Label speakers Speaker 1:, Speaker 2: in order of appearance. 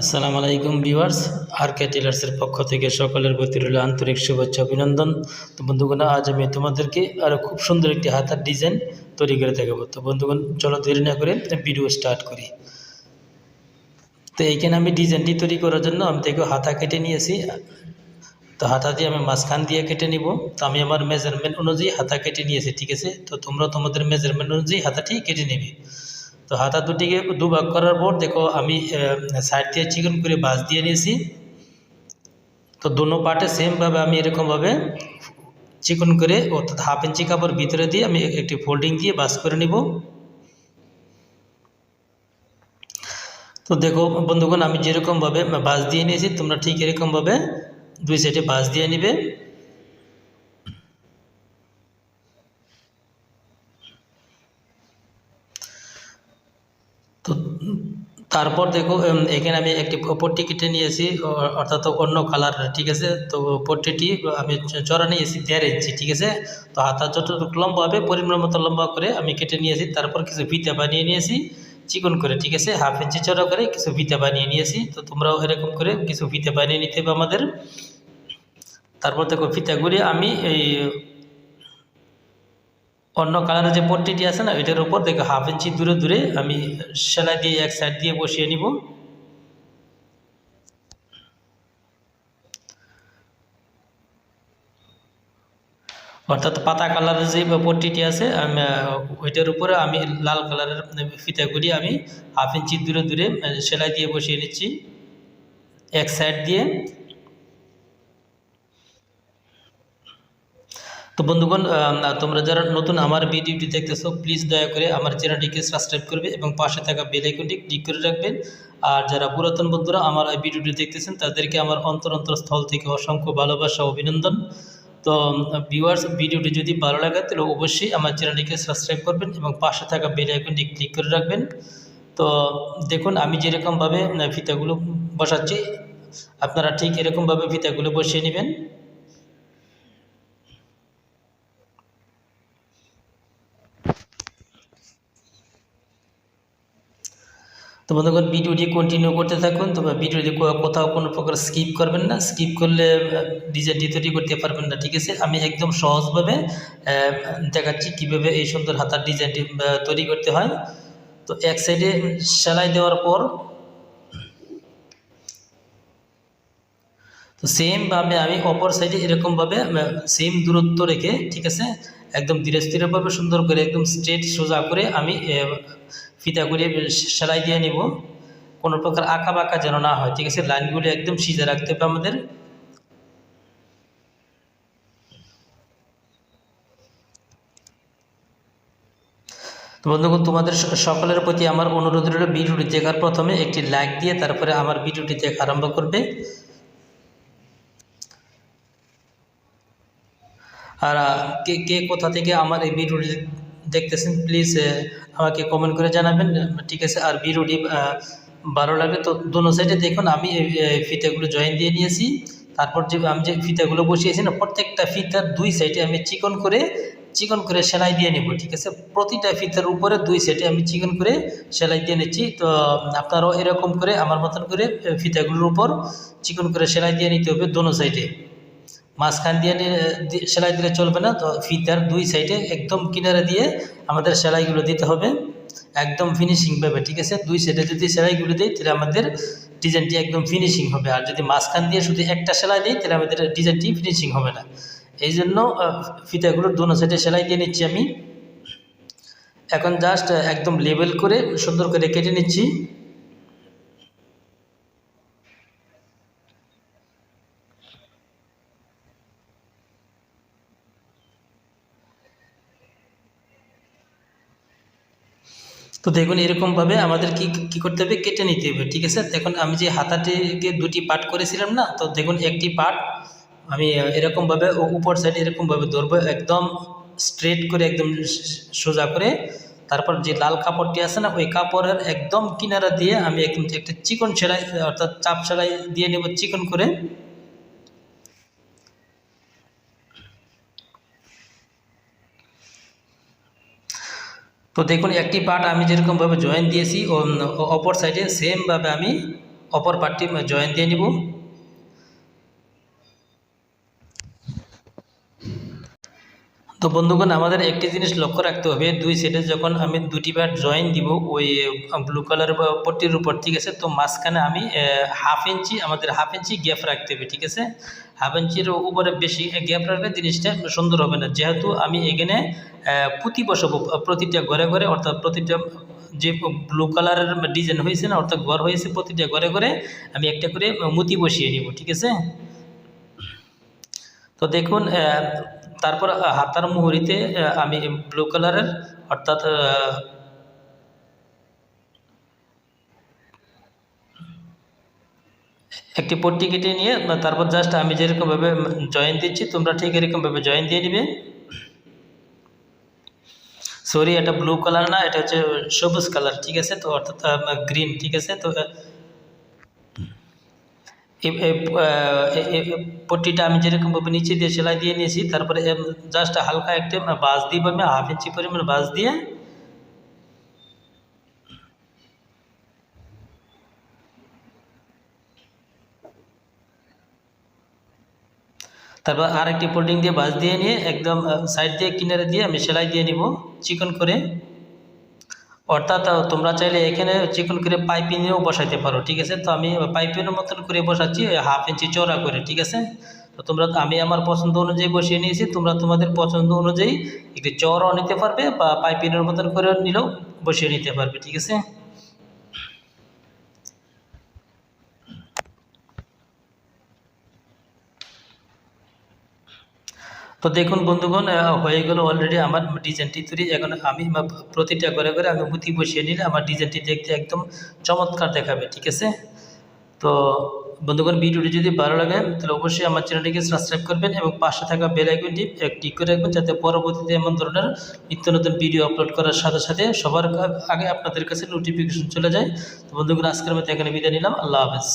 Speaker 1: আসসালামু আলাইকুম ভিউয়ার্স, আর কে টেলার্সের পক্ষ থেকে সকলের প্রতি রইল আন্তরিক শুভেচ্ছা, অভিনন্দন। তো বন্ধুগণ, আজ আমি তোমাদেরকে আরও খুব সুন্দর একটি হাতার ডিজাইন তৈরি করে দেখাবো। তো বন্ধুগণ, চলো দেরি না করে ভিডিও স্টার্ট করি। তো এইখানে আমি ডিজাইনটি তৈরি করার জন্য আমি থেকে হাতা কেটে নিয়েছি। তো হাতা দিয়ে আমি মাঝখান দিয়ে কেটে নিব। তো আমি আমার মেজারমেন্ট অনুযায়ী হাতা কেটে নিয়েছি, ঠিক আছে? তো তোমরা তোমাদের মেজারমেন্ট অনুযায়ী হাতাটি কেটে নেবে। তো হাতা দুটিকে দুভাগ করার পর দেখো আমি সাইড দিয়ে চিকন করে বাস দিয়ে নিয়েছি। তো দোনো পার্টে সেমভাবে আমি এরকমভাবে চিকন করে অর্থাৎ হাফ ইঞ্চি কাপড় ভিতরে দিয়ে আমি একটি ফোল্ডিং দিয়ে বাস করে নিব। তো দেখো বন্ধুগণ, আমি যেরকমভাবে বাস দিয়ে নিয়েছি, তোমরা ঠিক এরকমভাবে দুই সাইডে বাস দিয়ে নিবে তো তারপর দেখো এখানে আমি একটি পট্টি কেটে নিয়েছি অর্থাৎ অন্য কালার ঠিক আছে? তো পট্টিটি আমি চড়া নিয়েছি, দেড় ইঞ্চি ঠিক আছে? তো হাতা যতটুকু লম্বা হবে, পরিমাণ মতো লম্বা করে আমি কেটে নিয়েছি, তারপর কিছু ফিতা বানিয়ে নিয়েছি, চিকন করে, ঠিক আছে? হাফ ইঞ্চি চড়া করে কিছু ফিতা বানিয়ে নিয়েছি, তো তোমরাও এরকম করে কিছু ফিতা বানিয়ে নিতে হবে আমাদের। তারপর দেখো ফিতাগুলি আমি এই অন্য কালারের যে পট্টিটি আছে না, এটার উপর দেখো হাফ ইঞ্চি দূরে দূরে আমি সেলাই দিয়ে এক সাইড দিয়ে বসিয়ে নিব। অর্থাৎ পাতা কালারের যে পট্টিটি আছে, আমি ওইটার উপরে আমি লাল কালারের ফিতাগুলি আমি হাফ ইঞ্চি দূরে দূরে সেলাই দিয়ে বসিয়ে নিচ্ছি। এক সাইড দিয়ে তো বন্ধুগণ তোমরা যারা নতুন আমার ভিডিওটি দেখতেছো প্লিজ দয়া করে আমার চ্যানেলটিকে সাবস্ক্রাইব করবে এবং পাশে থাকা বেল আইকনটি ক্লিক করে রাখবেন। আর যারা পুরাতন বন্ধুরা আমার ভিডিওটি দেখতেছেন, তাদেরকে আমার অন্তর অন্তর স্থল থেকে অসংখ্য ভালোবাসা, অভিনন্দন। তো ভিউয়ার্স ভিডিওটি যদি ভালো লাগে, তাহলে অবশ্যই আমার চ্যানেলটিকে সাবস্ক্রাইব করবেন এবং পাশে থাকা বেল আইকনটি ক্লিক করে রাখবেন। তো, দেখুন, আমি যেরকমভাবে ফিতাগুলো বসাচ্ছি, আপনারা ঠিক এরকমভাবে ফিতাগুলো বসিয়ে নেবেন। তো বন্ধুগণ ভিডিওটি কন্টিনিউ করতে থাকুন। তবে ভিডিওটি কোথাও কোনো প্রকার স্কিপ করবেন না। স্কিপ করলে ডিজাইনটি তৈরি করতে পারবেন না, ঠিক আছে? আমি একদম সহজভাবে দেখাচ্ছি কীভাবে এই সুন্দর হাতার ডিজাইনটি তৈরি করতে হয়। তো এক সাইডে সেলাই দেওয়ার পর, তো সেমভাবে আমি অপর সাইডে এরকমভাবে সেম দূরত্ব রেখে, ঠিক আছে? একদম ধীরে স্থিরভাবে সুন্দর করে, একদম স্ট্রেট সোজা করে আমি ফিতা করে সেলাই দিয়ে নিব। কোনো প্রকার আঁকা বাঁকা যেন না হয়, ঠিক আছে? লাইনগুলি একদম সিজে রাখতে হবে আমাদের। তো বন্ধুগণ, তোমাদের সকলের প্রতি আমার অনুরোধ রইল, ভিডিওটি দেখার প্রথমে একটি লাইক দিয়ে তারপরে আমার ভিডিওটি দেখা আরম্ভ করবে। আর কে কে কোথা থেকে আমার এই ভিডিওটি দেখতেছেন প্লিজ আমাকে কমেন্ট করে জানাবেন। ঠিক আছে, আর ভিডিওটি ভালো লাগলে তো দোনো সাইডে দেখুন, আমি ফিতাগুলো জয়েন দিয়ে নিয়েছি। তারপর যে আমি যে ফিতাগুলো বসিয়েছি না, প্রত্যেকটা ফিতার দুই সাইডে আমি চিকন করে চিকন করে সেলাই দিয়ে নেব, ঠিক আছে? প্রতিটা ফিতার উপরে দুই সাইডে আমি চিকন করে সেলাই দিয়ে নিচ্ছি। তো, আপনারাও এরকম করে, আমার মতন করে ফিতাগুলোর উপর চিকন করে সেলাই দিয়ে নিতে হবে দোনো সাইডে মাঝখান দিয়ে সেলাই দিলে চলবে না। তো ফিতার দুই সাইডে একদম কিনারে দিয়ে আমাদের সেলাইগুলো দিতে হবে। একদম ফিনিশিং পাবে, ঠিক আছে? দুই সাইডে যদি সেলাইগুলো দিই, তাহলে আমাদের ডিজাইনটি একদম ফিনিশিং হবে। আর যদি মাঝখান দিয়ে শুধু একটা সেলাই দিই, তাহলে আমাদের ডিজাইনটি ফিনিশিং হবে না। এই জন্য ফিতাগুলোর দোনো সাইডে সেলাই দিয়ে নিচ্ছি আমি। এখন জাস্ট একদম লেবেল করে সুন্দর করে কেটে নিচ্ছি। তো দেখুন, এরকমভাবে আমাদের কি কি করতে হবে? কেটে নিতে হবে, ঠিক আছে? দেখুন, আমি যে হাতাটিকে দুটি পার্ট করেছিলাম না, তো দেখুন, একটি পার্ট আমি এরকমভাবে উপর সাইডে এরকমভাবে ধরবো, একদম স্ট্রেট করে, একদম সোজা করে। তারপর যে লাল কাপড়টি আছে না, ওই কাপড়ের একদম কিনারা দিয়ে আমি একদম একটা চিকন সেলাই, অর্থাৎ চাপ সেলাই দিয়ে নেব, চিকন করে। তো দেখুন একটি পার্ট আমি যেরকমভাবে জয়েন দিয়েছি অপর সাইডে সেমভাবে আমি অপর পার্টটি জয়েন দিয়ে নিব। তো বন্ধুগণ, আমাদের একটি জিনিস লক্ষ্য রাখতে হবে। দুই সাইডে যখন আমি দুটি বার জয়েন দিব, ওই ব্লু কালার পট্টির উপর, ঠিক আছে? তো মাঝখানে আমি হাফ ইঞ্চি আমাদের হাফ ইঞ্চি গ্যাপ রাখতে হবে, ঠিক আছে? হাফ ইঞ্চির উপরে বেশি গ্যাপ রাখলে জিনিসটা সুন্দর হবে না। যেহেতু আমি এখানে পুঁতি বসাবো, প্রতিটা ঘরে ঘরে, অর্থাৎ প্রতিটা যে ব্লু কালারের ডিজাইন হয়েছে না, অর্থাৎ ঘর হয়েছে, প্রতিটা ঘরে ঘরে আমি একটা করে মুতি বসিয়ে নিব, ঠিক আছে? তো দেখুন তারপর হাতার মুহুরিতে আমি ব্লু কালারের অর্থাৎ একটি পট্টি কেটে নিয়ে তারপর জাস্ট আমি যেরকমভাবে জয়েন দিচ্ছি, তোমরা ঠিক এরকমভাবে জয়েন দিয়ে নিবে। সরি এটা ব্লু কালার না, এটা হচ্ছে সবুজ কালার ঠিক আছে? তো অর্থাৎ গ্রিন ঠিক আছে? তো পট্টিটা আমি যেরকমভাবে নিচে দিয়ে সেলাই দিয়ে নিয়েছি, তারপরে জাস্ট হালকা একটা বাস দিব আমি হাফ ইঞ্চি পরিমাণ বাস দিয়ে তারপর আর একটি ফোল্ডিং দিয়ে বাস দিয়ে নিয়ে একদম সাইড দিয়ে কিনারে দিয়ে আমি সেলাই দিয়ে নিব চিকন করে। অর্থাৎ তোমরা চাইলে এখানে চিকন করে পাইপিংয়েও বসাইতে পারো, ঠিক আছে? তো আমি পাইপিংয়ের মতন করে বসাচ্ছি হাফ ইঞ্চি চড়া করে, ঠিক আছে? তো তোমরা, আমি আমার পছন্দ অনুযায়ী বসিয়ে নিয়েছি, তোমরা তোমাদের পছন্দ অনুযায়ী একটি চড়ও নিতে পারবে বা পাইপিংয়ের মতন করে নিলেও বসিয়ে নিতে পারবে, ঠিক আছে? তো দেখুন বন্ধুগণ হয়ে গেল অলরেডি আমার ডিজাইনটি তৈরি। এখন আমি প্রতিটা করে করে আমি মুতি বসিয়ে নিলে আমার ডিজাইনটি দেখতে একদম চমৎকার দেখাবে, ঠিক আছে? তো বন্ধুগণ, ভিডিওটি যদি ভালো লাগে, তাহলে অবশ্যই আমার চ্যানেলটিকে সাবস্ক্রাইব করবেন এবং পাশে থাকা বেল আইকনটি ক্লিক করে রাখবেন যাতে পরবর্তীতে এমন ধরনের নিত্য নতুন ভিডিও আপলোড করার সাথে সাথে সবার আগে আপনাদের কাছে নোটিফিকেশন চলে যায়। তো বন্ধুগণ, আজকের মতো এখানে বিদায় নিলাম। আল্লাহ হাফেজ।